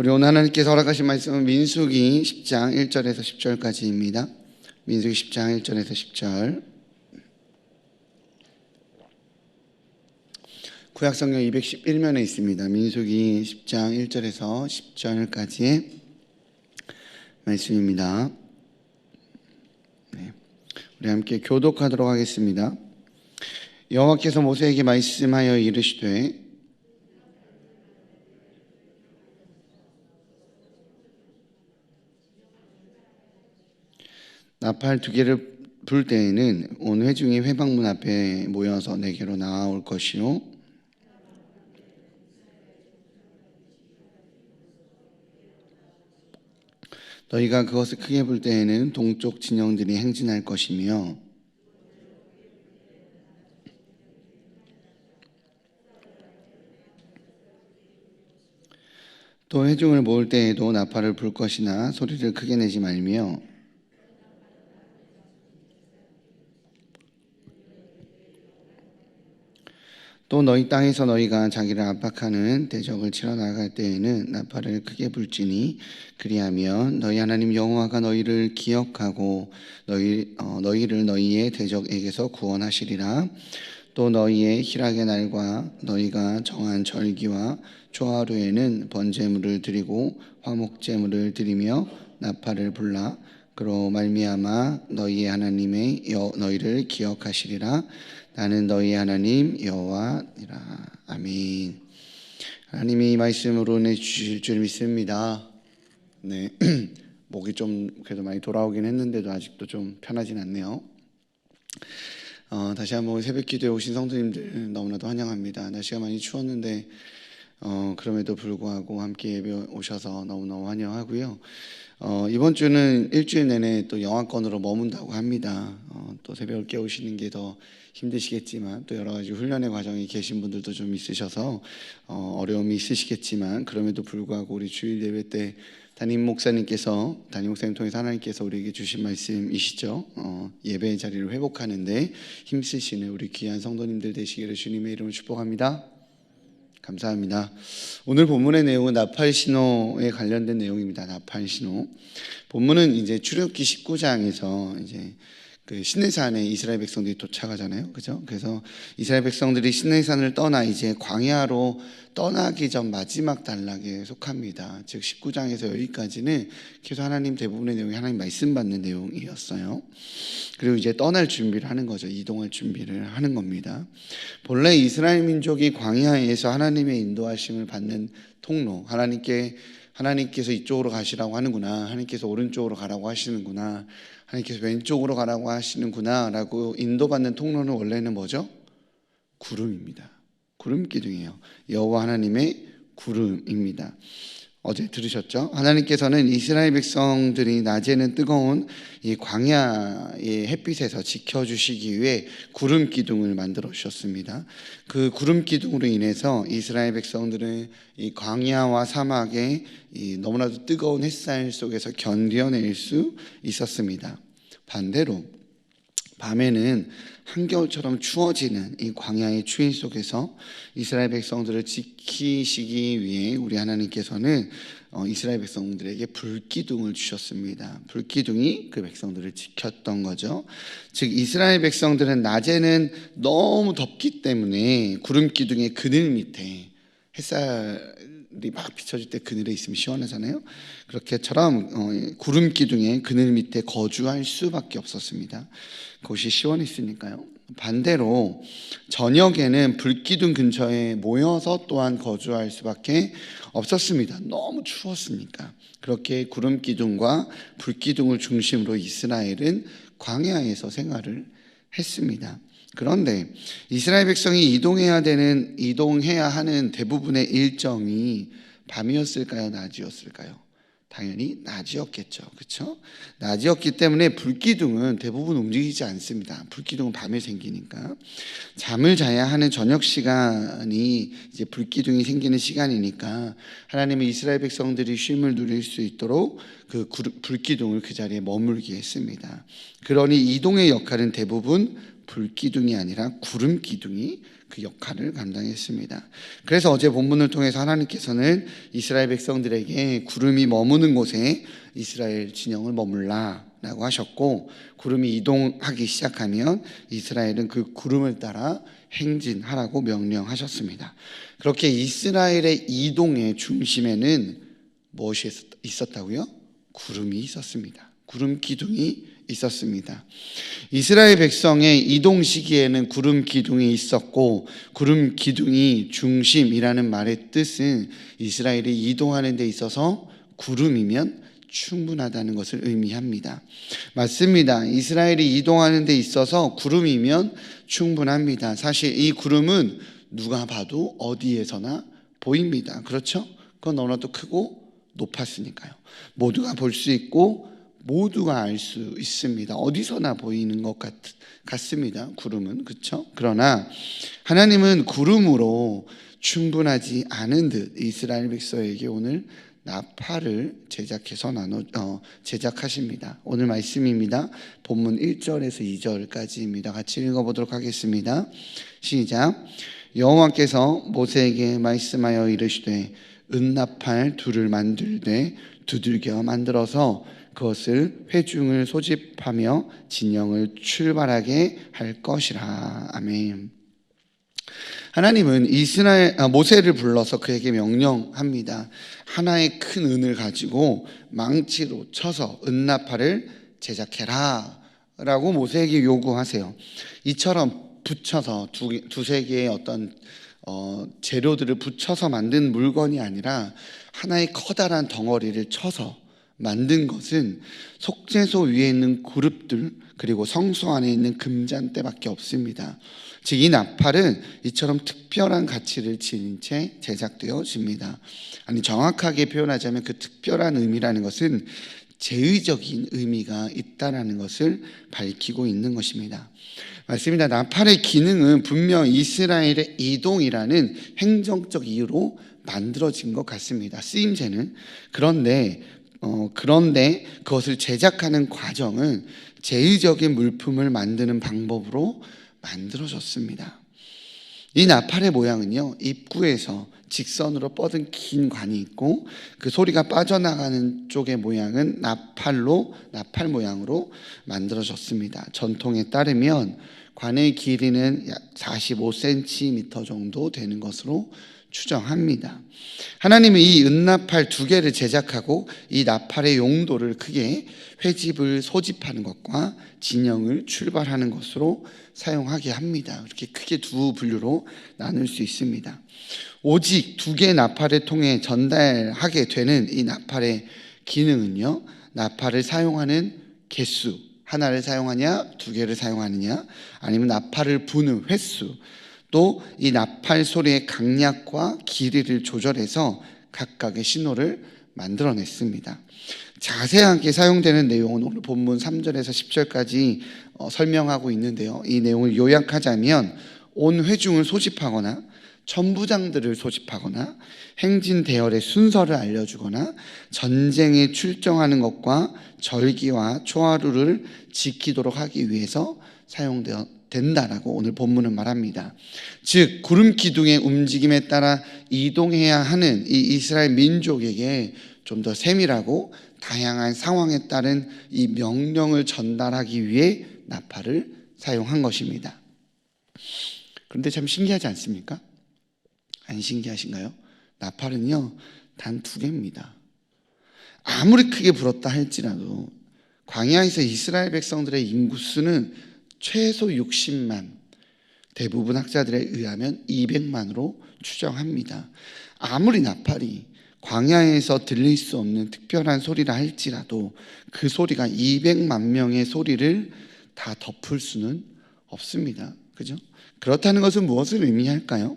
우리 오늘 하나님께서 허락하신 말씀은 민수기 10장 1절에서 10절까지입니다. 민수기 10장 1절에서 10절. 구약성경 211면에 있습니다. 민수기 10장 1절에서 10절까지의 말씀입니다. 네. 우리 함께 교독하도록 하겠습니다. 여호와께서 모세에게 말씀하여 이르시되 나팔 두 개를 불 때에는 온 회중이 회방문 앞에 모여서 내게로 나아올 것이요. 너희가 그것을 크게 불 때에는 동쪽 진영들이 행진할 것이며 또 회중을 모을 때에도 나팔을 불 것이나 소리를 크게 내지 말며 또 너희 땅에서 너희가 자기를 압박하는 대적을 치러 나갈 때에는 나팔을 크게 불지니 그리하면 너희 하나님 여호와가 너희를 기억하고 너희 어, 너희를 너희의 대적에게서 구원하시리라. 또 너희의 희락의 날과 너희가 정한 절기와 초하루에는 번제물을 드리고 화목제물을 드리며 나팔을 불라. 그로 말미암아 너희의 하나님의 여, 너희를 기억하시리라 나는 너희 하나님 여호와니라 아멘. 하나님이 말씀으로 내 주실 줄 믿습니다. 네, 목이 좀 그래도 많이 돌아오긴 했는데도 아직도 좀 편하진 않네요. 어, 다시 한번 새벽 기도에 오신 성도님들 너무나도 환영합니다. 날씨가 많이 추웠는데 어, 그럼에도 불구하고 함께 예배 오셔서 너무너무 환영하고요. 어, 이번 주는 일주일 내내 또 영화권으로 머문다고 합니다. 어, 또 새벽을 깨우시는 게 더 힘드시겠지만 또 여러 가지 훈련의 과정에 계신 분들도 좀 있으셔서 어, 어려움이 있으시겠지만 그럼에도 불구하고 우리 주일 예배 때 담임 목사님께서 담임 목사님 통해서 하나님께서 우리에게 주신 말씀이시죠. 어, 예배의 자리를 회복하는데 힘쓰시는 우리 귀한 성도님들 되시기를 주님의 이름으로 축복합니다. 감사합니다. 오늘 본문의 내용은 나팔 신호에 관련된 내용입니다. 나팔 신호. 본문은 이제 출애굽기 19장에서 이제 그 시내산에 이스라엘 백성들이 도착하잖아요. 그죠? 그래서 이스라엘 백성들이 시내산을 떠나 이제 광야로 떠나기 전 마지막 단락에 속합니다. 즉 19장에서 여기까지는 계속 하나님 대부분의 내용이 하나님 말씀 받는 내용이었어요. 그리고 이제 떠날 준비를 하는 거죠. 이동할 준비를 하는 겁니다. 본래 이스라엘 민족이 광야에서 하나님의 인도하심을 받는 통로, 하나님께 하나님께서 이쪽으로 가시라고 하는구나. 하나님께서 오른쪽으로 가라고 하시는구나. 하나님께서 왼쪽으로 가라고 하시는구나 라고 인도받는 통로는 원래는 뭐죠? 구름입니다. 구름 기둥이에요. 여호와 하나님의 구름입니다. 어제 들으셨죠? 하나님께서는 이스라엘 백성들이 낮에는 뜨거운 이 광야의 햇빛에서 지켜주시기 위해 구름 기둥을 만들어 주셨습니다. 그 구름 기둥으로 인해서 이스라엘 백성들은 이 광야와 사막의 이 너무나도 뜨거운 햇살 속에서 견뎌낼 수 있었습니다. 반대로 밤에는 한겨울처럼 추워지는 이 광야의 추위 속에서 이스라엘 백성들을 지키시기 위해 우리 하나님께서는 어, 이스라엘 백성들에게 불기둥을 주셨습니다. 불기둥이 그 백성들을 지켰던 거죠. 즉 이스라엘 백성들은 낮에는 너무 덥기 때문에 구름 기둥의 그늘 밑에 햇살이 막 비춰질 때 그늘에 있으면 시원하잖아요. 그렇게처럼 어, 구름 기둥의 그늘 밑에 거주할 수밖에 없었습니다. 그것이 시원했으니까요. 반대로 저녁에는 불기둥 근처에 모여서 또한 거주할 수밖에 없었습니다. 너무 추웠으니까. 그렇게 구름 기둥과 불기둥을 중심으로 이스라엘은 광야에서 생활을 했습니다. 그런데 이스라엘 백성이 이동해야 되는 이동해야 하는 대부분의 일정이 밤이었을까요, 낮이었을까요? 당연히 낮이었겠죠. 그렇죠? 낮이었기 때문에 불기둥은 대부분 움직이지 않습니다. 불기둥은 밤에 생기니까 잠을 자야 하는 저녁 시간이 이제 불기둥이 생기는 시간이니까 하나님은 이스라엘 백성들이 쉼을 누릴 수 있도록 그 불기둥을 그 자리에 머물게 했습니다. 그러니 이동의 역할은 대부분 불기둥이 아니라 구름 기둥이 그 역할을 감당했습니다. 그래서 어제 본문을 통해서 하나님께서는 이스라엘 백성들에게 구름이 머무는 곳에 이스라엘 진영을 머물라 라고 하셨고 구름이 이동하기 시작하면 이스라엘은 그 구름을 따라 행진하라고 명령하셨습니다. 그렇게 이스라엘의 이동의 중심에는 무엇이 있었- 있었다고요? 구름이 있었습니다. 구름 기둥이 있었습니다. 이스라엘 백성의 이동 시기에는 구름 기둥이 있었고 구름 기둥이 중심이라는 말의 뜻은 이스라엘이 이동하는 데 있어서 구름이면 충분하다는 것을 의미합니다. 맞습니다. 이스라엘이 이동하는 데 있어서 구름이면 충분합니다. 사실 이 구름은 누가 봐도 어디에서나 보입니다. 그렇죠? 그건 너무나도 크고 높았으니까요. 모두가 볼 수 있고 모두가 알 수 있습니다. 어디서나 보이는 것 같, 같습니다. 구름은 그렇죠? 그러나 하나님은 구름으로 충분하지 않은 듯 이스라엘 백성에게 오늘 나팔을 제작해서 나눠 어, 제작하십니다. 오늘 말씀입니다. 본문 1절에서 2절까지입니다. 같이 읽어 보도록 하겠습니다. 시작. 여호와께서 모세에게 말씀하여 이르시되 은나팔 둘을 만들되 두들겨 만들어서 그것을 회중을 소집하며 진영을 출발하게 할 것이라. 아멘. 하나님은 이스라엘 아, 모세를 불러서 그에게 명령합니다. 하나의 큰 은을 가지고 망치로 쳐서 은나팔을 제작해라라고 모세에게 요구하세요. 이처럼 붙여서 두, 두세 개의 어떤 어, 재료들을 붙여서 만든 물건이 아니라 하나의 커다란 덩어리를 쳐서 만든 것은 속죄소 위에 있는 그룹들 그리고 성소 안에 있는 금잔대밖에 없습니다. 즉 이 나팔은 이처럼 특별한 가치를 지닌 채 제작되어집니다. 아니 정확하게 표현하자면 그 특별한 의미라는 것은 제의적인 의미가 있다라는 것을 밝히고 있는 것입니다. 맞습니다. 나팔의 기능은 분명 이스라엘의 이동이라는 행정적 이유로 만들어진 것 같습니다. 쓰임새는 그런데 어, 그런데 그것을 제작하는 과정은 제의적인 물품을 만드는 방법으로 만들어졌습니다. 이 나팔의 모양은요, 입구에서 직선으로 뻗은 긴 관이 있고 그 소리가 빠져나가는 쪽의 모양은 나팔로 나팔 모양으로 만들어졌습니다. 전통에 따르면 관의 길이는 약 45cm 정도 되는 것으로 추정합니다. 하나님은 이 은나팔 두 개를 제작하고 이 나팔의 용도를 크게 회집을 소집하는 것과 진영을 출발하는 것으로 사용하게 합니다. 이렇게 크게 두 분류로 나눌 수 있습니다. 오직 두 개의 나팔을 통해 전달하게 되는 이 나팔의 기능은요, 나팔을 사용하는 개수, 하나를 사용하냐, 두 개를 사용하느냐, 아니면 나팔을 부는 횟수, 또 이 나팔 소리의 강약과 길이를 조절해서 각각의 신호를 만들어냈습니다. 자세하게 사용되는 내용은 오늘 본문 3절에서 10절까지 어, 설명하고 있는데요. 이 내용을 요약하자면 온 회중을 소집하거나 천부장들을 소집하거나 행진 대열의 순서를 알려주거나 전쟁에 출정하는 것과 절기와 초하루를 지키도록 하기 위해서 사용되어 된다라고 오늘 본문은 말합니다. 즉 구름 기둥의 움직임에 따라 이동해야 하는 이 이스라엘 민족에게 좀 더 세밀하고 다양한 상황에 따른 이 명령을 전달하기 위해 나팔을 사용한 것입니다. 그런데 참 신기하지 않습니까? 안 신기하신가요? 나팔은요, 단 두 개입니다. 아무리 크게 불었다 할지라도 광야에서 이스라엘 백성들의 인구수는 최소 60만, 대부분 학자들에 의하면 200만으로 추정합니다. 아무리 나팔이 광야에서 들릴 수 없는 특별한 소리라 할지라도 그 소리가 200만 명의 소리를 다 덮을 수는 없습니다. 그죠? 그렇다는 것은 무엇을 의미할까요?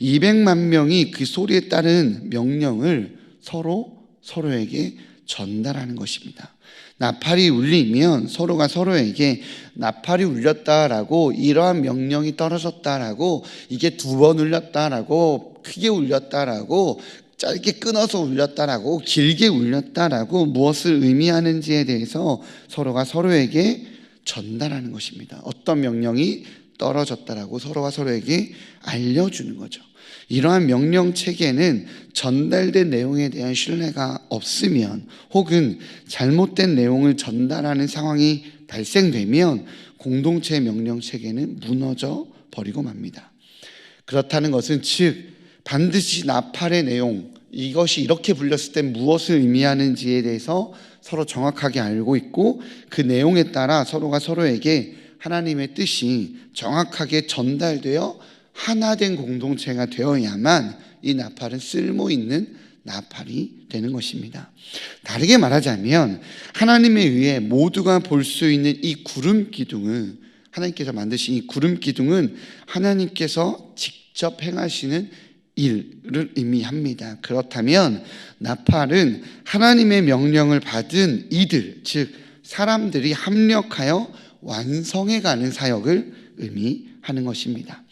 200만 명이 그 소리에 따른 명령을 서로 서로에게 전달하는 것입니다. 나팔이 울리면 서로가 서로에게 나팔이 울렸다라고 이러한 명령이 떨어졌다라고 이게 두 번 울렸다라고 크게 울렸다라고 짧게 끊어서 울렸다라고 길게 울렸다라고 무엇을 의미하는지에 대해서 서로가 서로에게 전달하는 것입니다. 어떤 명령이 떨어졌다라고 서로가 서로에게 알려주는 거죠. 이러한 명령 체계는 전달된 내용에 대한 신뢰가 없으면 혹은 잘못된 내용을 전달하는 상황이 발생되면 공동체 명령 체계는 무너져 버리고 맙니다. 그렇다는 것은 즉 반드시 나팔의 내용 이것이 이렇게 불렸을 때 무엇을 의미하는지에 대해서 서로 정확하게 알고 있고 그 내용에 따라 서로가 서로에게 하나님의 뜻이 정확하게 전달되어 하나된 공동체가 되어야만 이 나팔은 쓸모 있는 나팔이 되는 것입니다. 다르게 말하자면 하나님에 의해 모두가 볼 수 있는 이 구름 기둥은 하나님께서 만드신 이 구름 기둥은 하나님께서 직접 행하시는 일을 의미합니다. 그렇다면 나팔은 하나님의 명령을 받은 이들, 즉 사람들이 합력하여 완성해 가는 사역을 의미하는 것입니다.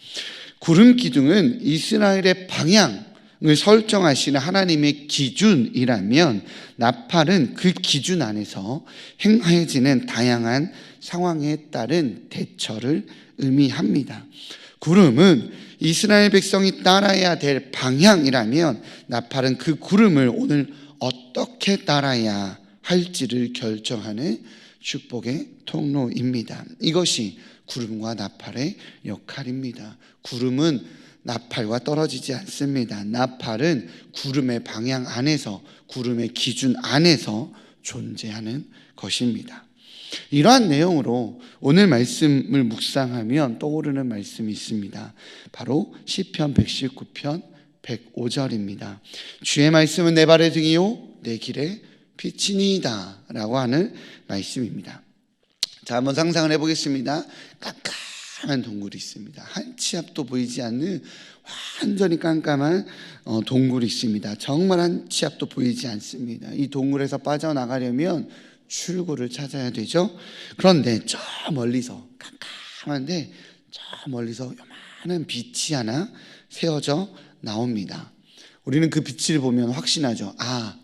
구름 기둥은 이스라엘의 방향을 설정하시는 하나님의 기준이라면 나팔은 그 기준 안에서 행해지는 다양한 상황에 따른 대처를 의미합니다. 구름은 이스라엘 백성이 따라야 될 방향이라면 나팔은 그 구름을 오늘 어떻게 따라야 할지를 결정하는 축복의 통로입니다. 이것이 구름과 나팔의 역할입니다. 구름은 나팔과 떨어지지 않습니다. 나팔은 구름의 방향 안에서, 구름의 기준 안에서 존재하는 것입니다. 이러한 내용으로 오늘 말씀을 묵상하면 떠오르는 말씀이 있습니다. 바로 시편 119편 105절입니다. 주의 말씀은 내 발의 등이요 내 길의 빛이니이다 라고 하는 말씀입니다. 자, 한번 상상을 해보겠습니다. 깜깜한 동굴이 있습니다. 한 치 앞도 보이지 않는 완전히 깜깜한 어, 동굴이 있습니다. 정말 한 치 앞도 보이지 않습니다. 이 동굴에서 빠져나가려면 출구를 찾아야 되죠. 그런데 저 멀리서 깜깜한데 저 멀리서 요만한 빛이 하나 세워져 나옵니다. 우리는 그 빛을 보면 확신하죠. 아,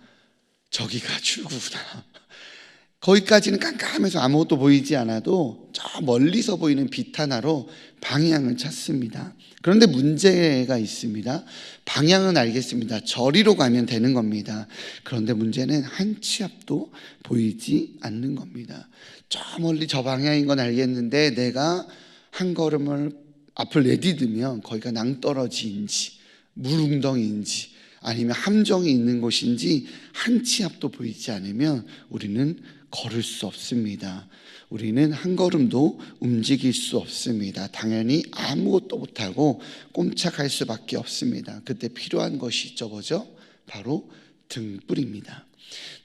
저기가 출구구나. 거기까지는 깜깜해서 아무것도 보이지 않아도 저 멀리서 보이는 빛 하나로 방향을 찾습니다. 그런데 문제가 있습니다. 방향은 알겠습니다. 저리로 가면 되는 겁니다. 그런데 문제는 한 치 앞도 보이지 않는 겁니다. 저 멀리 저 방향인 건 알겠는데 내가 한 걸음을 앞을 내디디면 거기가 낭떠러지인지 물웅덩이인지 아니면 함정이 있는 곳인지 한 치 앞도 보이지 않으면 우리는 걸을 수 없습니다. 우리는 한 걸음도 움직일 수 없습니다. 당연히 아무것도 못하고 꼼짝할 수밖에 없습니다. 그때 필요한 것이 있죠, 뭐죠? 바로 등불입니다.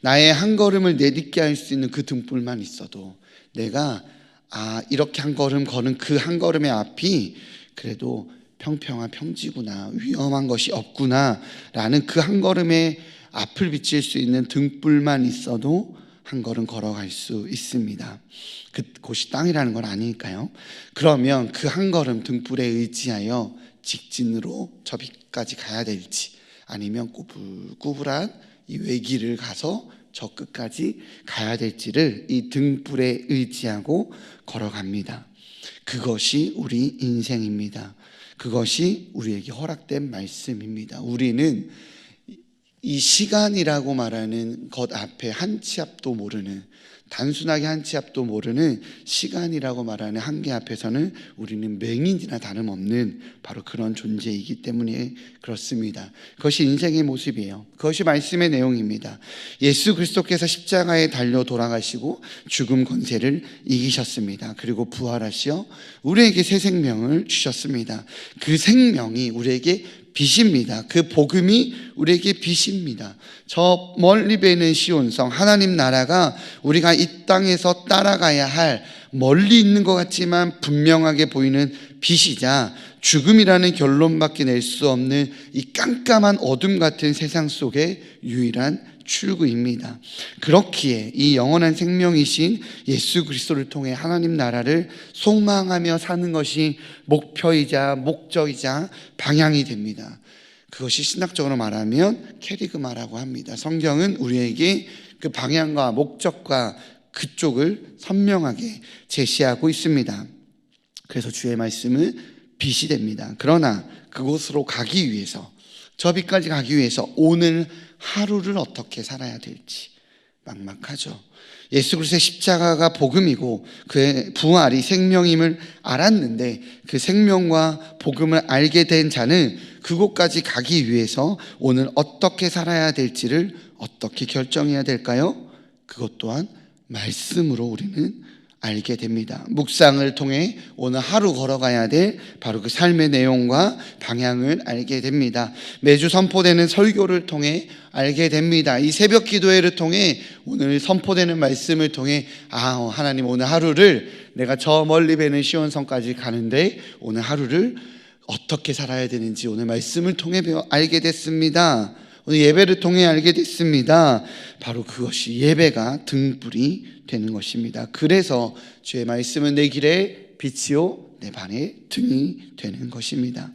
나의 한 걸음을 내딛게 할 수 있는 그 등불만 있어도 내가 아 이렇게 한 걸음 거는 그 한 걸음의 앞이 그래도 평평한 평지구나 위험한 것이 없구나 라는 그 한 걸음의 앞을 비칠 수 있는 등불만 있어도 한 걸음 걸어갈 수 있습니다. 그 곳이 땅이라는 건 아니니까요. 그러면 그 한 걸음 등불에 의지하여 직진으로 저 빛까지 가야 될지 아니면 꾸불꾸불한 이 외길을 가서 저 끝까지 가야 될지를 이 등불에 의지하고 걸어갑니다. 그것이 우리 인생입니다. 그것이 우리에게 허락된 말씀입니다. 우리는 이 시간이라고 말하는 것 앞에 한 치 앞도 모르는 단순하게 한 치 앞도 모르는 시간이라고 말하는 한계 앞에서는 우리는 맹인이나 다름없는 바로 그런 존재이기 때문에 그렇습니다. 그것이 인생의 모습이에요. 그것이 말씀의 내용입니다. 예수 그리스도께서 십자가에 달려 돌아가시고 죽음 권세를 이기셨습니다. 그리고 부활하시어 우리에게 새 생명을 주셨습니다. 그 생명이 우리에게 빛입니다. 그 복음이 우리에게 빛입니다. 저 멀리 베는 시온성 하나님 나라가 우리가 이 땅에서 따라가야 할 멀리 있는 것 같지만 분명하게 보이는 빛이자 죽음이라는 결론밖에 낼 수 없는 이 깜깜한 어둠 같은 세상 속의 유일한 출구입니다. 그렇기에 이 영원한 생명이신 예수 그리스도를 통해 하나님 나라를 소망하며 사는 것이 목표이자 목적이자 방향이 됩니다. 그것이 신학적으로 말하면 캐리그마라고 합니다. 성경은 우리에게 그 방향과 목적과 그쪽을 선명하게 제시하고 있습니다. 그래서 주의 말씀은 빛이 됩니다. 그러나 그곳으로 가기 위해서 저 빛까지 가기 위해서 오늘 하루를 어떻게 살아야 될지 막막하죠. 예수 그리스도의 십자가가 복음이고 그의 부활이 생명임을 알았는데 그 생명과 복음을 알게 된 자는 그곳까지 가기 위해서 오늘 어떻게 살아야 될지를 어떻게 결정해야 될까요? 그것 또한 말씀으로 우리는 알게 됩니다. 묵상을 통해 오늘 하루 걸어가야 될 바로 그 삶의 내용과 방향을 알게 됩니다. 매주 선포되는 설교를 통해 알게 됩니다. 이 새벽 기도회를 통해 오늘 선포되는 말씀을 통해 아, 하나님 오늘 하루를 내가 저 멀리 배는 시온성까지 가는데 오늘 하루를 어떻게 살아야 되는지 오늘 말씀을 통해 알게 됐습니다. 오늘 예배를 통해 알게 됐습니다. 바로 그것이 예배가 등불이 되는 것입니다. 그래서 주의 말씀은 내 길에 빛이요 내 반의 등이 되는 것입니다.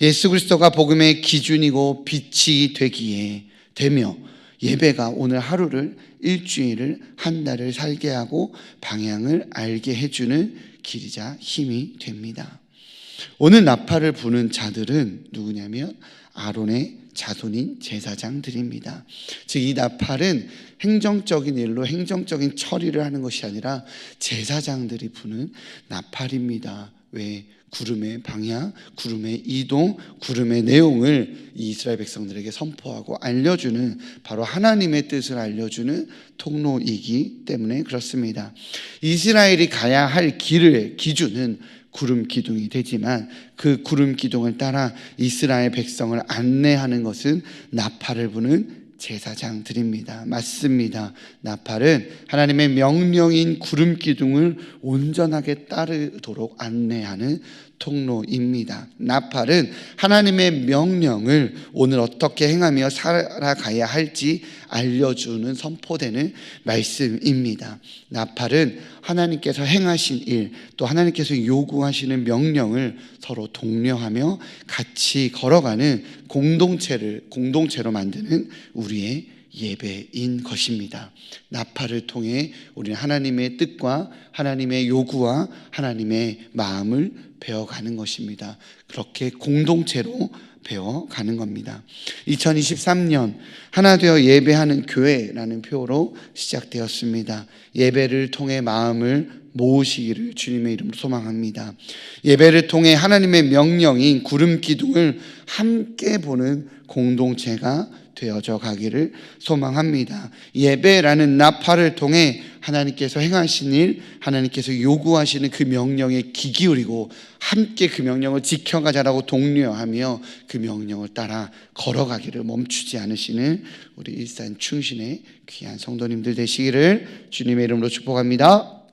예수 그리스도가 복음의 기준이고 빛이 되기에 되며 예배가 오늘 하루를 일주일을 한 달을 살게 하고 방향을 알게 해주는 길이자 힘이 됩니다. 오늘 나팔을 부는 자들은 누구냐면 아론의 자손인 제사장들입니다. 즉 이 나팔은 행정적인 일로 행정적인 처리를 하는 것이 아니라 제사장들이 부는 나팔입니다. 왜 구름의 방향, 구름의 이동, 구름의 내용을 이 이스라엘 백성들에게 선포하고 알려주는 바로 하나님의 뜻을 알려주는 통로이기 때문에 그렇습니다. 이스라엘이 가야 할 길의 기준은 구름 기둥이 되지만 그 구름 기둥을 따라 이스라엘 백성을 안내하는 것은 나팔을 부는 제사장들입니다. 맞습니다. 나팔은 하나님의 명령인 구름 기둥을 온전하게 따르도록 안내하는 통로입니다. 나팔은 하나님의 명령을 오늘 어떻게 행하며 살아가야 할지 알려주는 선포되는 말씀입니다. 나팔은 하나님께서 행하신 일, 또 하나님께서 요구하시는 명령을 서로 독려하며 같이 걸어가는 공동체를 공동체로 만드는 우리의 예배인 것입니다. 나팔을 통해 우리는 하나님의 뜻과 하나님의 요구와 하나님의 마음을 배워가는 것입니다. 그렇게 공동체로 배워가는 겁니다. 2023년 하나 되어 예배하는 교회라는 표로 시작되었습니다. 예배를 통해 마음을 모으시기를 주님의 이름으로 소망합니다. 예배를 통해 하나님의 명령인 구름 기둥을 함께 보는 공동체가 되어져 가기를 소망합니다. 예배라는 나팔을 통해 하나님께서 행하신 일, 하나님께서 요구하시는 그 명령에 귀 기울이고 함께 그 명령을 지켜가자라고 독려하며 그 명령을 따라 걸어가기를 멈추지 않으시는 우리 일산 충신의 귀한 성도님들 되시기를 주님의 이름으로 축복합니다.